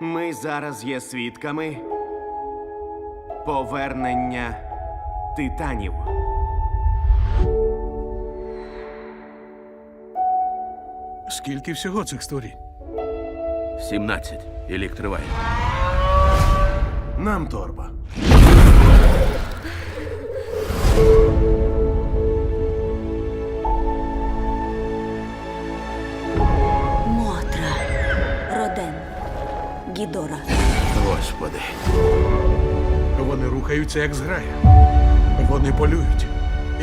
Ми зараз є свідками повернення титанів. Скільки всього цих створінь? 17. І лік триває. Нам торба. Гідора. Господи. Вони рухаються як зграя. Вони полюють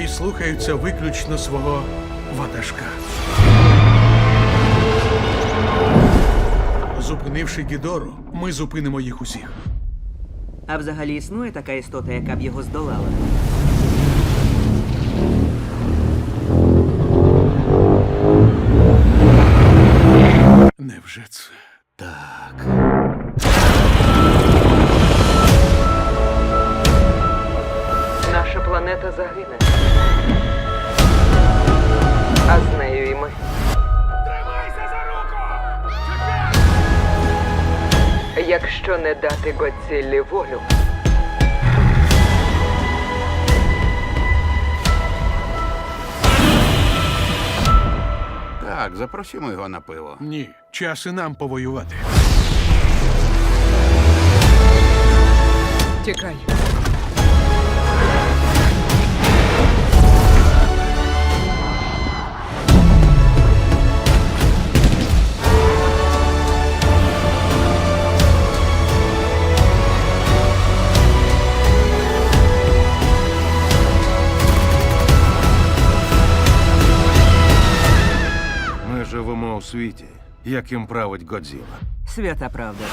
і слухаються виключно свого ватажка. Зупинивши Гідору, ми зупинимо їх усіх. А взагалі існує така істота, яка б його здолала. Невже це? Так. Планета загине. А з нею і ми. Тримайся за руку! Якщо не дати Годзиллі волю, Так, запросимо його на пиво. Ні, час і нам повоювати. Ми живемо у світі, яким править Годзіла. Свята правда.